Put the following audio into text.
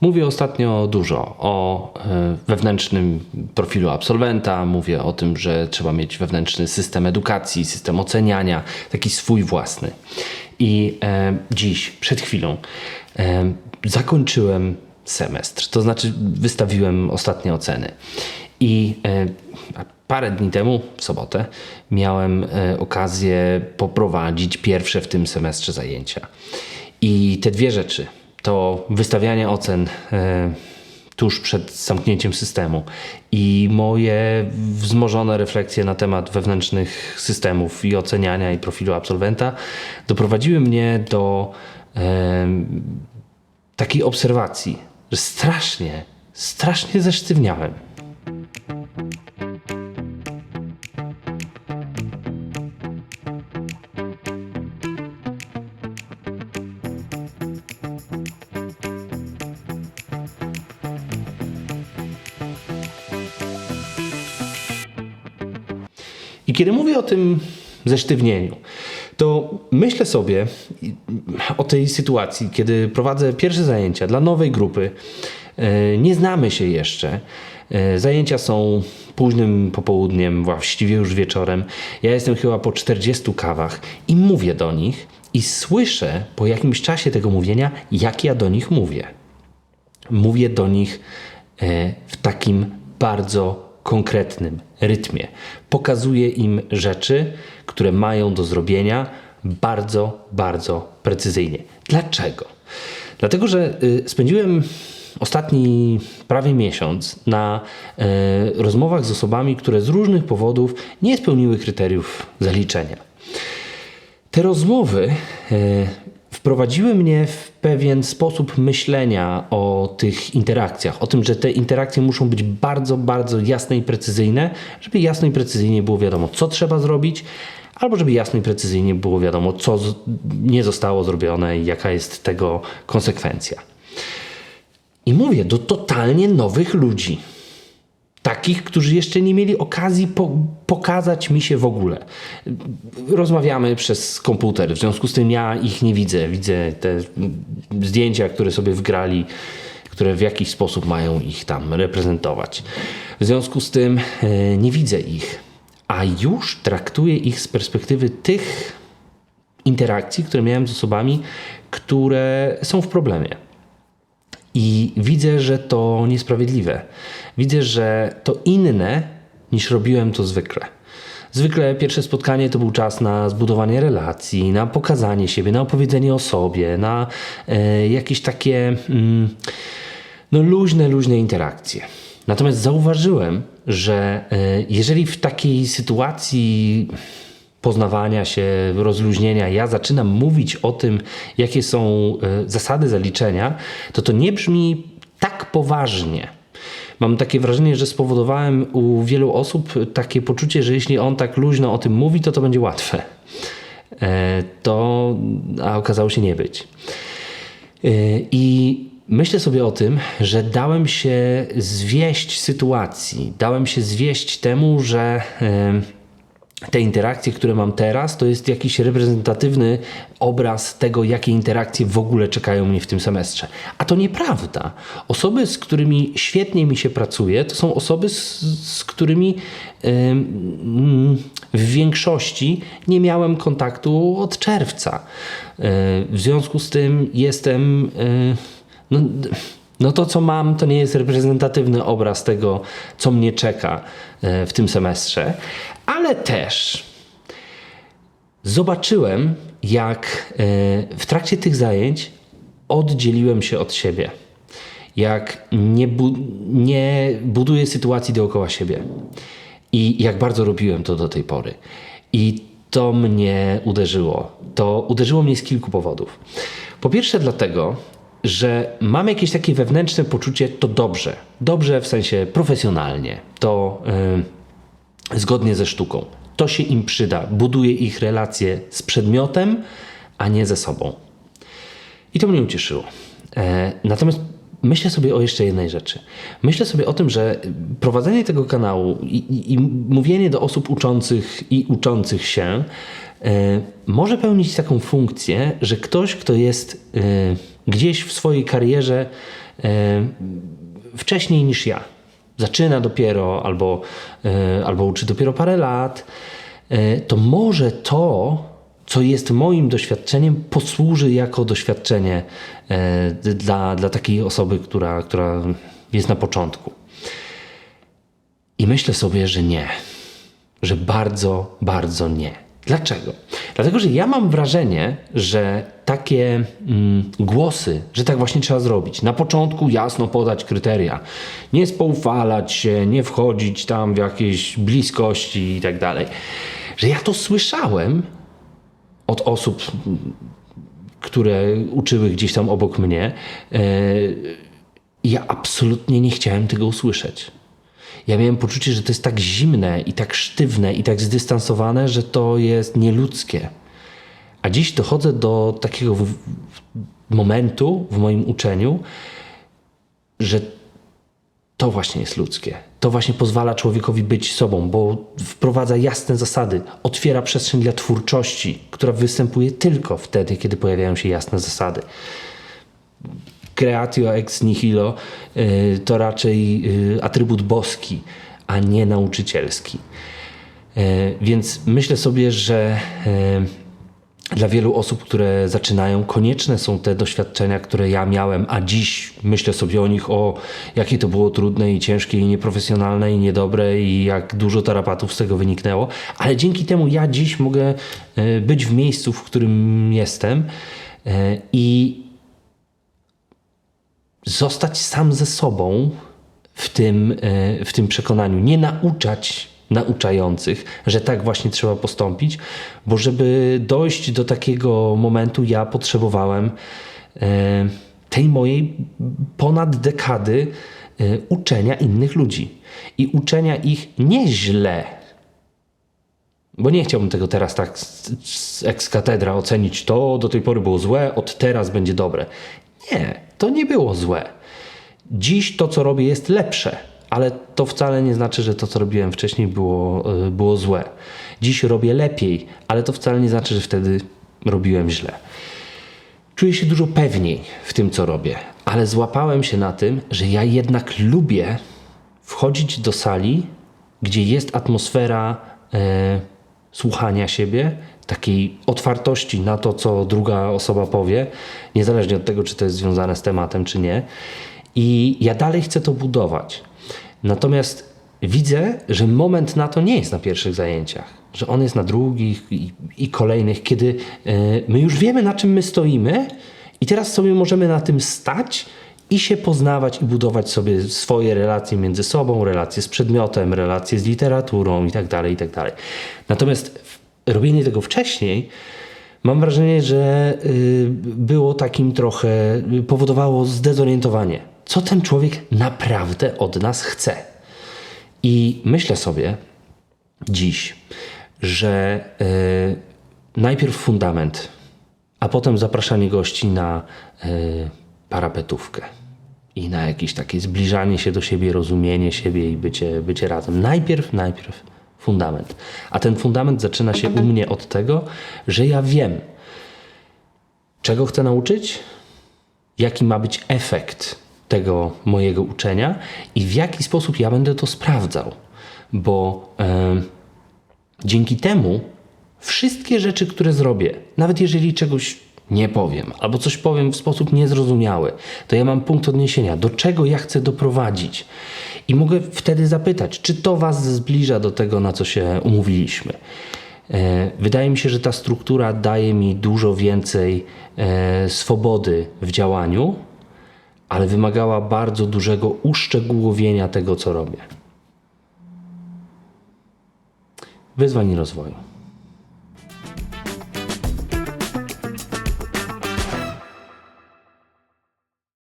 Mówię ostatnio dużo o e, wewnętrznym profilu absolwenta, mówię o tym, że trzeba mieć wewnętrzny system edukacji, system oceniania, taki swój własny. I e, dziś, przed chwilą, e, zakończyłem semestr, to znaczy wystawiłem ostatnie oceny. I e, parę dni temu, w sobotę, miałem e, okazję poprowadzić pierwsze w tym semestrze zajęcia. I te dwie rzeczy, to wystawianie ocen e, tuż przed zamknięciem systemu i moje wzmożone refleksje na temat wewnętrznych systemów i oceniania i profilu absolwenta doprowadziły mnie do e, takiej obserwacji, że strasznie, strasznie zesztywniałem. Kiedy mówię o tym zesztywnieniu, to myślę sobie o tej sytuacji, kiedy prowadzę pierwsze zajęcia dla nowej grupy. e, Nie znamy się jeszcze. e, Zajęcia są późnym popołudniem, właściwie już wieczorem. Ja jestem chyba po 40 kawach i mówię do nich i słyszę po jakimś czasie tego mówienia, jak ja do nich mówię mówię do nich e, w takim bardzo konkretnym rytmie. Pokazuję im rzeczy, które mają do zrobienia bardzo, bardzo precyzyjnie. Dlaczego? Dlatego, że y, spędziłem ostatni prawie miesiąc na e, rozmowach z osobami, które z różnych powodów nie spełniły kryteriów zaliczenia. Te rozmowy e, wprowadziły mnie w pewien sposób myślenia o tych interakcjach, o tym, że te interakcje muszą być bardzo, bardzo jasne i precyzyjne, żeby jasno i precyzyjnie było wiadomo, co trzeba zrobić, albo żeby jasno i precyzyjnie było wiadomo, co nie zostało zrobione i jaka jest tego konsekwencja. I mówię do totalnie nowych ludzi takich, którzy jeszcze nie mieli okazji po, pokazać mi się w ogóle. Rozmawiamy przez komputer, w związku z tym ja ich nie widzę. Widzę te zdjęcia, które sobie wgrali, które w jakiś sposób mają ich tam reprezentować. W związku z tym e, nie widzę ich, a już traktuję ich z perspektywy tych interakcji, które miałem z osobami, które są w problemie. I widzę, że to niesprawiedliwe. Widzę, że to inne niż robiłem to zwykle. Zwykle pierwsze spotkanie to był czas na zbudowanie relacji, na pokazanie siebie, na opowiedzenie o sobie, na e, jakieś takie mm, no, luźne, luźne interakcje. Natomiast zauważyłem, że e, jeżeli w takiej sytuacji poznawania się, rozluźnienia, ja zaczynam mówić o tym, jakie są e, zasady zaliczenia, to to nie brzmi tak poważnie. Mam takie wrażenie, że spowodowałem u wielu osób takie poczucie, że jeśli on tak luźno o tym mówi, to to będzie łatwe. E, To, a okazało się nie być. E, I myślę sobie o tym, że dałem się zwieść sytuacji, dałem się zwieść temu, że te interakcje, które mam teraz, to jest jakiś reprezentatywny obraz tego, jakie interakcje w ogóle czekają mnie w tym semestrze. A to nieprawda. Osoby, z którymi świetnie mi się pracuje, to są osoby, z, z którymi ym, w większości nie miałem kontaktu od czerwca. Yy, W związku z tym jestem. yy, No, no to, co mam, to nie jest reprezentatywny obraz tego, co mnie czeka e, w tym semestrze, ale też zobaczyłem, jak e, w trakcie tych zajęć oddzieliłem się od siebie. Jak nie, bu- nie buduję sytuacji dookoła siebie. I jak bardzo robiłem to do tej pory. I to mnie uderzyło. To uderzyło mnie z kilku powodów. Po pierwsze, dlatego, że mam jakieś takie wewnętrzne poczucie, to dobrze. Dobrze w sensie profesjonalnie. To yy, zgodnie ze sztuką. To się im przyda. Buduje ich relacje z przedmiotem, a nie ze sobą. I to mnie ucieszyło. E, natomiast myślę sobie o jeszcze jednej rzeczy. Myślę sobie o tym, że prowadzenie tego kanału i, i, i mówienie do osób uczących i uczących się e, może pełnić taką funkcję, że ktoś, kto jest e, gdzieś w swojej karierze e, wcześniej niż ja. Zaczyna dopiero albo, e, albo uczy dopiero parę lat, e, to może to, co jest moim doświadczeniem, posłuży jako doświadczenie dla, dla takiej osoby, która, która jest na początku. I myślę sobie, że nie. Że bardzo, bardzo nie. Dlaczego? Dlatego, że ja mam wrażenie, że takie mm, głosy, że tak właśnie trzeba zrobić. Na początku jasno podać kryteria. Nie spoufalać się, nie wchodzić tam w jakieś bliskości i tak dalej. Że ja to słyszałem od osób, które uczyły gdzieś tam obok mnie. i ja absolutnie nie chciałem tego usłyszeć. Ja miałem poczucie, że to jest tak zimne i tak sztywne i tak zdystansowane, że to jest nieludzkie. A dziś dochodzę do takiego w- momentu w moim uczeniu, że to właśnie jest ludzkie. To właśnie pozwala człowiekowi być sobą, bo wprowadza jasne zasady, otwiera przestrzeń dla twórczości, która występuje tylko wtedy, kiedy pojawiają się jasne zasady creatio ex nihilo y, to raczej y, atrybut boski, a nie nauczycielski. Y, Więc myślę sobie, że dla wielu osób, które zaczynają, konieczne są te doświadczenia, które ja miałem, a dziś myślę sobie o nich, o jakie to było trudne i ciężkie i nieprofesjonalne i niedobre i jak dużo tarapatów z tego wyniknęło, ale dzięki temu ja dziś mogę być w miejscu, w którym jestem i zostać sam ze sobą w tym, e, w tym przekonaniu. Nie nauczać nauczających, że tak właśnie trzeba postąpić, bo żeby dojść do takiego momentu, ja potrzebowałem e, tej mojej ponad dekady e, uczenia innych ludzi i uczenia ich nieźle. Bo nie chciałbym tego teraz tak z, ex katedra ocenić. To do tej pory było złe, od teraz będzie dobre. Nie, to nie było złe. Dziś to, co robię, jest lepsze, ale to wcale nie znaczy, że to, co robiłem wcześniej, było, y, było złe. Dziś robię lepiej, ale to wcale nie znaczy, że wtedy robiłem źle. Czuję się dużo pewniej w tym, co robię, ale złapałem się na tym, że ja jednak lubię wchodzić do sali, gdzie jest atmosfera e, słuchania siebie, takiej otwartości na to, co druga osoba powie, niezależnie od tego, czy to jest związane z tematem, czy nie. I ja dalej chcę to budować. Natomiast widzę, że moment na to nie jest na pierwszych zajęciach, że on jest na drugich i, i kolejnych, kiedy e, my już wiemy, na czym my stoimy, i teraz sobie możemy na tym stać i się poznawać i budować sobie swoje relacje między sobą, relacje z przedmiotem, relacje z literaturą itd. tak itd. Natomiast w- robienie tego wcześniej mam wrażenie, że y, było takim trochę, powodowało zdezorientowanie. Co ten człowiek naprawdę od nas chce? I myślę sobie dziś, że y, najpierw fundament, a potem zapraszanie gości na y, parapetówkę i na jakieś takie zbliżanie się do siebie, rozumienie siebie i bycie, bycie razem. Najpierw, najpierw fundament. A ten fundament zaczyna się u mnie od tego, że ja wiem, czego chcę nauczyć, jaki ma być efekt tego mojego uczenia i w jaki sposób ja będę to sprawdzał. Bo em, dzięki temu wszystkie rzeczy, które zrobię, nawet jeżeli czegoś nie powiem, albo coś powiem w sposób niezrozumiały, to ja mam punkt odniesienia, do czego ja chcę doprowadzić. I mogę wtedy zapytać, czy to Was zbliża do tego, na co się umówiliśmy. E, Wydaje mi się, że ta struktura daje mi dużo więcej e, swobody w działaniu, ale wymagała bardzo dużego uszczegółowienia tego, co robię. Wyzwań i rozwoju.